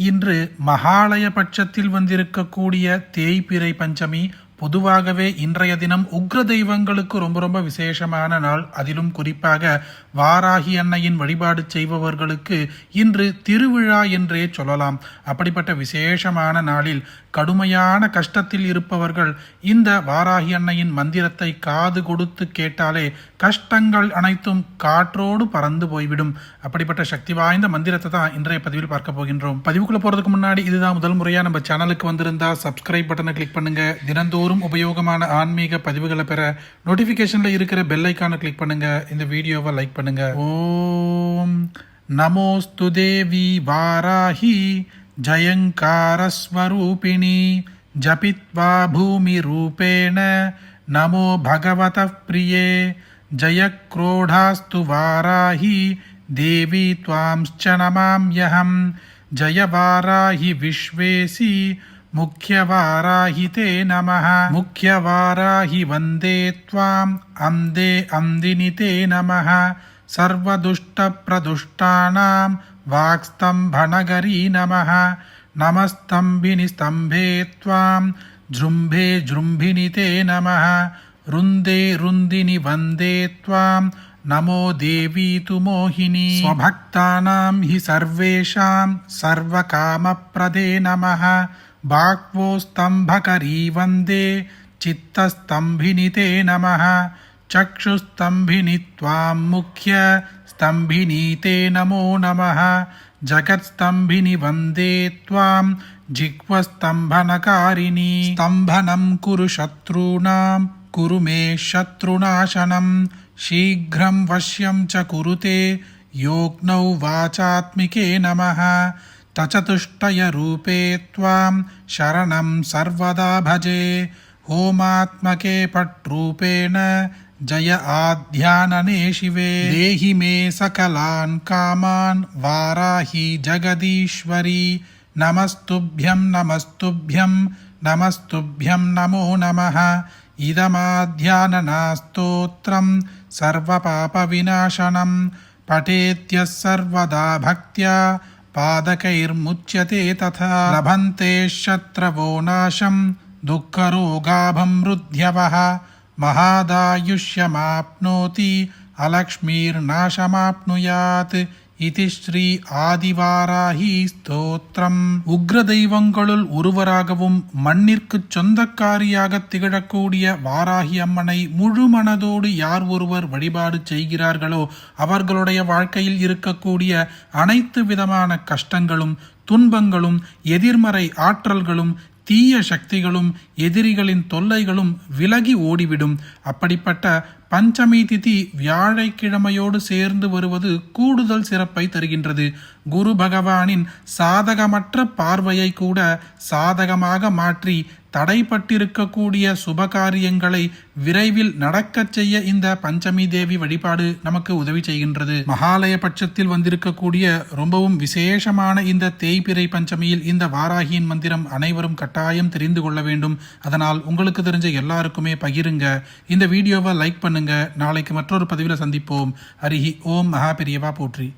இன்று மகாலய பட்சத்தில் வந்திருக்கக்கூடிய தேய்பிறை பஞ்சமி பொதுவாகவே இன்றைய தினம் உக்ர தெய்வங்களுக்கு ரொம்ப ரொம்ப விசேஷமான நாள். அதிலும் குறிப்பாக வாராகி அன்னையின் வழிபாடு செய்பவர்களுக்கு இன்று திருவிழா என்றே சொல்லலாம். அப்படிப்பட்ட விசேஷமான நாளில் கடுமையான கஷ்டத்தில் இருப்பவர்கள் இந்த வாராகி அன்னையின் மந்திரத்தை காது கொடுத்து கேட்டாலே கஷ்டங்கள் அனைத்தும் காற்றோடு பறந்து போய்விடும். அப்படிப்பட்ட சக்தி வாய்ந்த மந்திரத்தை தான் இன்றைய பதிவில் பார்க்க போகின்றோம். பதிவுக்குள்ள போறதுக்கு முன்னாடி இதுதான் முதல் முறையா நம்ம சேனலுக்கு வந்திருந்தா சப்ஸ்கிரைப் பட்டனை கிளிக் பண்ணுங்க. தினந்தோறும் தினந்தோறும் உபயோகமான ஆன்மீக பதிவுகளை பெற நோட்டிஃபிகேஷனில் இருக்கிற பெல் ஐக்கானை கிளிக் பண்ணுங்கள் இந்த வீடியோவை லைக் பண்ணுங்கள் ஓம் நமோஸ்து தேவி வாராஹி ஜயங்காரஸ்வரூபிணி ஜபித்வா பூமி ரூபேண நமோ பகவத பிரியே ஜயக்ரோடாஸ்து வாராஹி தேவி துவாம்ச்ச நமாம்யகம் ஜய வாராஹி விஸ்வேசி ముఖ్యవారాహితే నమ. ముఖ్యవారాహి వందే త్వాం అందే అందినితే నమ. సర్వదుష్టప్రదుష్టానాం వాక్స్తంభనగరీ నమ. నమస్తంభిని స్తంభే త్వాం జృంభే జృంభినితే నమ. రుందే రుందిని వందే త్వాం నమో దేవీ తు మోహిని. స్వభక్తానాం హి సర్వేషాం సర్వకామప్రదే నమ. బాక్వోస్తంభకరీ వందే చిత్తస్తంభిని తే నమ. చక్షుస్తంభిని త్వాం ముఖ్య స్తంభిని తే నమో నమ. జగత్స్తంభిని వందే త్వాం జిహ్వస్తంభనకారిణి. స్తంభనం కురు శత్రూణాం కురు మే శత్రునాశనం शीघ्रं वश्यं च कुरुते योग्नौ वाचात्मिके नमः। तचतुष्टयरूपे त्वां शरणं सर्वदा भजे। होमात्मके पट्रूपेण जय आध्यानने शिवे। देहि मे सकलान् कामान् वाराहि जगदीश्वरी। नमस्तुभ्यं नमस्तुभ्यं नमस्तुभ्यं नमो नमः इदमाध्याननास्तोत्रं सर्वपापविनाशनं पठेत्यः सर्वदा भक्त्या पादकैर्मुच्यते तथा लभन्ते शत्रवो नाशं दुःखरोगाभमृध्यवः महादायुष्यमाप्नोति अलक्ष्मीर्नाशमाप्नुयात् இதி ஸ்ரீ ஆதிவாராகி ஸ்தோத்திரம் உக்ர தெய்வங்களுள் ஒருவராகவும் மண்ணிற்கு சொந்தக்காரியாக திகழக்கூடிய வாராகி அம்மனை முழு மனதோடு யார் ஒருவர் வழிபாடு செய்கிறார்களோ அவர்களுடைய வாழ்க்கையில் இருக்கக்கூடிய அனைத்து விதமான கஷ்டங்களும் துன்பங்களும் எதிர்மறை ஆற்றல்களும் தீய சக்திகளும் எதிரிகளின் தொல்லைகளும் விலகி ஓடிவிடும். அப்படிப்பட்ட பஞ்சமி திதி வியாழக்கிழமையோடு சேர்ந்து வருவது கூடுதல் சிறப்பை தருகின்றது. குரு பகவானின் சாதகமற்ற பார்வையை கூட சாதகமாக மாற்றி தடைப்பட்டிருக்கக்கூடிய சுபகாரியங்களை விரைவில் நடக்கச் செய்ய இந்த பஞ்சமி தேவி வழிபாடு நமக்கு உதவி செய்கின்றது. மகாலய பட்சத்தில் வந்திருக்கக்கூடிய ரொம்பவும் விசேஷமான இந்த தேய்பிரை பஞ்சமியில் இந்த வாராகியின் மந்திரம் அனைவரும் கட்டாயம் தெரிந்து கொள்ள வேண்டும். அதனால் உங்களுக்கு தெரிஞ்ச எல்லாருக்குமே பகிருங்க. இந்த வீடியோவை லைக் பண்ணுங்க. நாளைக்கு மற்றொரு பதிவில் சந்திப்போம். அருகி ஓம் மகா பெரியவா போற்றி.